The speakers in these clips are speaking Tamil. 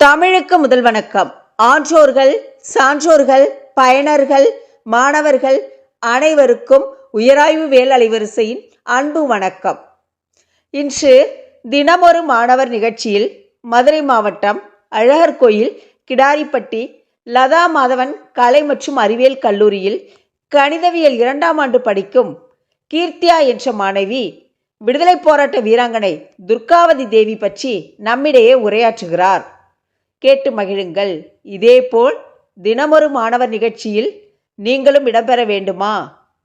தமிழுக்கு முதல் வணக்கம். ஆன்றோர்கள் சான்றோர்கள் பயனர்கள் மாணவர்கள் அனைவருக்கும் உயராய்வு வேல் அலைவரிசையின் அன்பு வணக்கம். இன்று தினமொரு மாணவர் நிகழ்ச்சியில் மதுரை மாவட்டம் அழகர் கோயில் கிடாரிப்பட்டி லதா மாதவன் கலை மற்றும் அறிவியல் கல்லூரியில் கணிதவியல் இரண்டாம் ஆண்டு படிக்கும் கீர்த்தியா என்ற மாணவி விடுதலைப் போராட்ட வீராங்கனை துர்காவதி தேவி பற்றி நம்மிடையே உரையாற்றுகிறார். கேட்டு மகிழுங்கள். இதேபோல் தினமொரு மாணவர் நிகழ்ச்சியில் நீங்களும் இடம்பெற வேண்டுமா?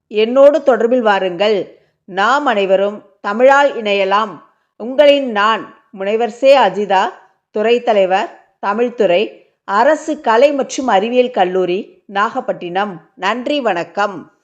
என்னோடு தொடர்பில் வாருங்கள். நாம் அனைவரும் தமிழால் இணையலாம். உங்களின் நான் முனைவர் சே. அஜிதா துறை தலைவர் தமிழ்துறை அரசு கலை மற்றும் அறிவியல் கல்லூரி நாகப்பட்டினம். நன்றி வணக்கம்.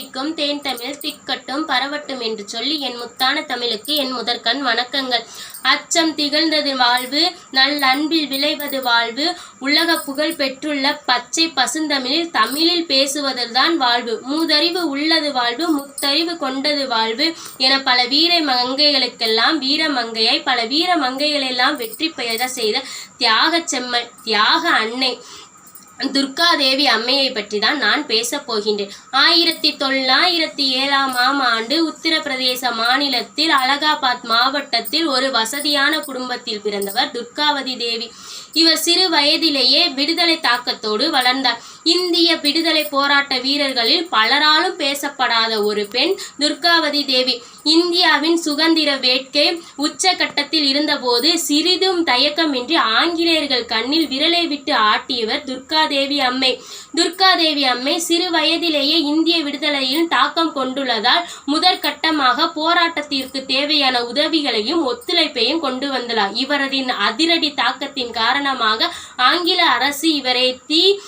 திக்கும் தேன் தமிழ் திக்கட்டும் பரவட்டும் என்று சொல்லி என் முத்தான தமிழுக்கு என் முதற்கண் வணக்கங்கள். அச்சம் திகழ்ந்தது வாழ்வு நல்லன்பில் விளைவது வாழ்வு உலக புகழ் பெற்றுள்ள பச்சை பசுந்தமிழில் தமிழில் பேசுவதுதான் வாழ்வு. மூதறிவு உள்ளது வாழ்வு முத்தறிவு கொண்டது வாழ்வு என பல வீர மங்கைகளுக்கெல்லாம் வீர மங்கையை பல வீர மங்கைகளெல்லாம் வெற்றி பெயர செய்த தியாக செம்மல் தியாக அன்னை. துர்காதேவி அம்மையை பற்றி தான் நான் பேசப் போகின்றேன். ஆயிரத்தி தொள்ளாயிரத்தி ஏழாம் ஆம் ஆண்டு உத்தரப்பிரதேச மாநிலத்தில் அலகாபாத் மாவட்டத்தில் ஒரு வசதியான குடும்பத்தில் பிறந்தவர் துர்காவதி தேவி. இவர் சிறு வயதிலேயே விடுதலை தாக்கத்தோடு வளர்ந்தார். இந்திய விடுதலை போராட்ட வீரர்களில் பலராலும் பேசப்படாத ஒரு பெண் துர்காவதி தேவி. இந்தியாவின் சுதந்திர வேட்கை உச்சகட்டத்தில் இருந்தபோது சிறிதும் தயக்கமின்றி ஆங்கிலேயர்கள் கண்ணில் விரலை விட்டு ஆட்டியவர் துர்கா துர்காதேவி அம்மை. துர்காதேவி அம்மை சிறு வயதிலேயே இந்திய விடுதலையில் தாக்கம் கொண்டுள்ளதால் முதற்கட்டமாக போராட்டத்திற்கு தேவையான உதவிகளையும் ஒத்துழைப்பையும் கொண்டு வந்துள்ளார். இவரதின் அதிரடி தாக்கத்தின் காரணமாக ஆங்கில அரசு இவரை தீ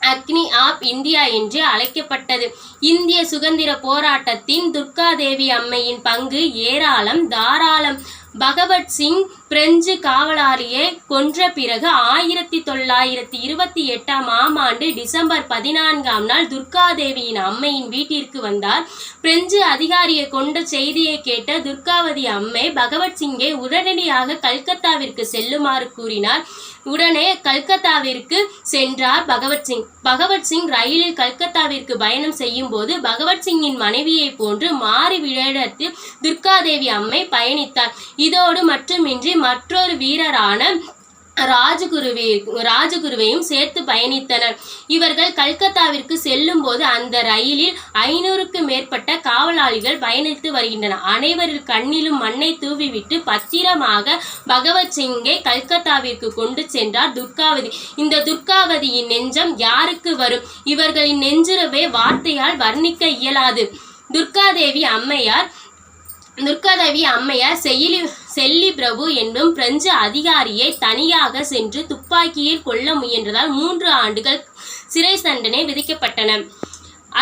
அக்னி ஆப் இந்தியா என்று அழைக்கப்பட்டது. இந்திய சுதந்திர போராட்டத்தின் துர்காதேவி அம்மையின் பங்கு ஏராளம் தாராளம். பகவத் சிங் பிரெஞ்சு காவலாளியை கொன்ற பிறகு ஆயிரத்தி தொள்ளாயிரத்தி இருபத்தி எட்டாம் ஆம் ஆண்டு டிசம்பர் பதினான்காம் நாள் துர்காதேவியின் அம்மையின் வீட்டிற்கு வந்தார். பிரெஞ்சு அதிகாரியை கொண்ட செய்தியை கேட்ட துர்காவதி அம்மை பகவத்சிங்கை உடனடியாக கல்கத்தாவிற்கு செல்லுமாறு கூறினார். உடனே கல்கத்தாவிற்கு சென்றார் பகவத்சிங் பகவத்சிங் ரயிலில் கல்கத்தாவிற்கு பயணம் செய்யும் போது பகவத்சிங்கின் மனைவியை போன்று மாறி விளையாட்டு துர்காதேவி அம்மை பயணித்தார். இதோடு மட்டுமின்றி மற்றொரு வீரரான ராஜகுருவே ராஜகுருவையும் சேர்த்து பயணித்தனர். இவர்கள் கல்கத்தாவிற்கு செல்லும் போது அந்த ரயிலில் ஐநூறுக்கு மேற்பட்ட காவலாளிகள் பயணித்து வருகின்றனர். அனைவரின் கண்ணிலும் மண்ணை தூவிவிட்டு பத்திரமாக பகவத் சிங்கை கல்கத்தாவிற்கு கொண்டு சென்றார் துர்காவதி. இந்த துர்காவதியின் நெஞ்சம் யாருக்கு வரும்? இவர்களின் நெஞ்சுறவே வார்த்தையால் வர்ணிக்க இயலாது. துர்காதேவி அம்மையார் துர்காதேவி அம்மையார் செயலி செல்லி பிரபு என்னும் பிரெஞ்சு அதிகாரியை தனியாக சென்று துப்பாக்கியில் கொல்ல முயன்றதால் மூன்று ஆண்டுகள் சிறை தண்டனை விதிக்கப்பட்டன.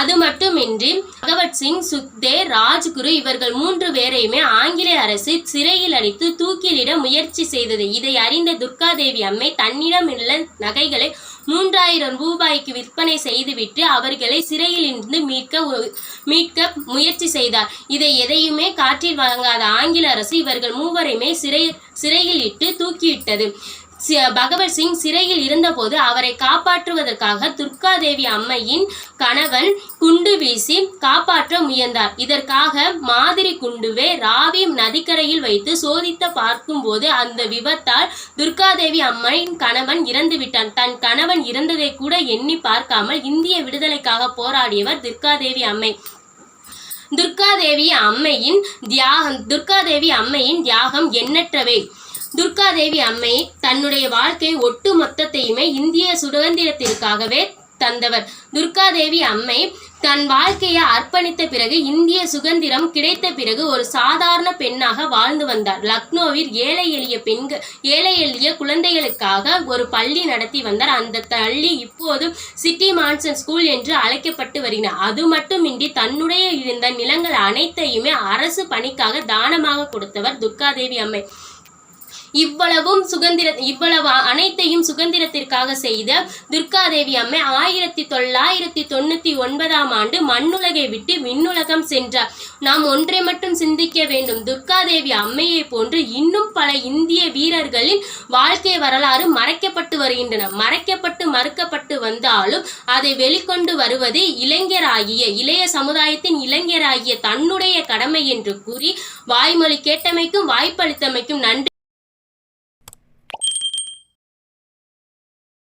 அது மட்டுமின்றி பகவத்சிங் சுக்தேவ் ராஜ்குரு இவர்கள் மூன்று பேரையுமே ஆங்கிலேய அரசு சிறையில் அடித்து தூக்கிலிட முயற்சி செய்தது. இதை அறிந்த துர்காதேவி அம்மை தன்னிடமுள்ள நகைகளை மூன்றாயிரம் ரூபாய்க்கு விற்பனை செய்துவிட்டு அவர்களை சிறையில் இருந்து மீட்க மீட்க முயற்சி செய்தார். இதை எதையுமே காற்றில் வழங்காத ஆங்கில அரசு இவர்கள் மூவரையுமே சிறை சிறையில் இட்டு தூக்கிவிட்டது. சி- பகவத் சிங் சிறையில் இருந்தபோது அவரை காப்பாற்றுவதற்காக துர்காதேவி அம்மையின் கணவன் குண்டு வீசி காப்பாற்ற முயன்றார். இதற்காக மாத குண்டுவை ராவி நதிக்கரையில் வைத்து சோதித்து பார்க்கும்போது அந்த விபத்தால் துர்காதேவி அம்மையின் கணவன் இறந்து விட்டான். தன் கணவன் இறந்ததை கூட எண்ணி பார்க்காமல் இந்திய விடுதலைக்காக போராடியவர் துர்காதேவி அம்மை. துர்காதேவி அம்மையின் தியாகம் துர்காதேவி அம்மையின் தியாகம் எண்ணற்றவை. துர்காதேவி அம்மை தன்னுடைய வாழ்க்கை ஒட்டு மொத்தத்தையுமே இந்திய சுதந்திரத்திற்காகவே தந்தவர். துர்காதேவி அம்மை தன் வாழ்க்கையை அர்ப்பணித்த பிறகு இந்திய சுதந்திரம் கிடைத்த பிறகு ஒரு சாதாரண பெண்ணாக வாழ்ந்து வந்தார். லக்னோவில் ஏழை எளிய பெண்கள் ஏழை எளிய குழந்தைகளுக்காக ஒரு பள்ளி நடத்தி வந்தார். அந்த பள்ளி இப்போது சிட்டி மான்சன் ஸ்கூல் என்று அழைக்கப்பட்டு வருகிறார் அது மட்டுமின்றி தன்னுடைய இருந்த நிலங்கள் அனைத்தையுமே அரசு பணிக்காக தானமாக கொடுத்தவர் துர்காதேவி அம்மை. இவ்வளவும் சுதந்திர இவ்வளவு அனைத்தையும் சுதந்திரத்திற்காக செய்த துர்காதேவி அம்மை ஆயிரத்தி தொள்ளாயிரத்தி தொண்ணூத்தி ஒன்பதாம் ஆண்டு மண்ணுலகை விட்டு விண்ணுலகம் சென்றார். நாம் ஒன்றை மட்டும் சிந்திக்க வேண்டும். துர்காதேவி அம்மையை போன்று இன்னும் பல இந்திய வீரர்களின் வாழ்க்கை வரலாறு மறைக்கப்பட்டு வருகின்றன. மறைக்கப்பட்டு மறுக்கப்பட்டு வந்தாலும் அதை வெளிக்கொண்டு வருவது இளைஞராகிய இளைய சமுதாயத்தின் இளைஞராகிய தன்னுடைய கடமை என்று கூறி வாய்மொழி கேட்டமைக்கும் வாய்ப்பளித்தமைக்கும் நன்றி.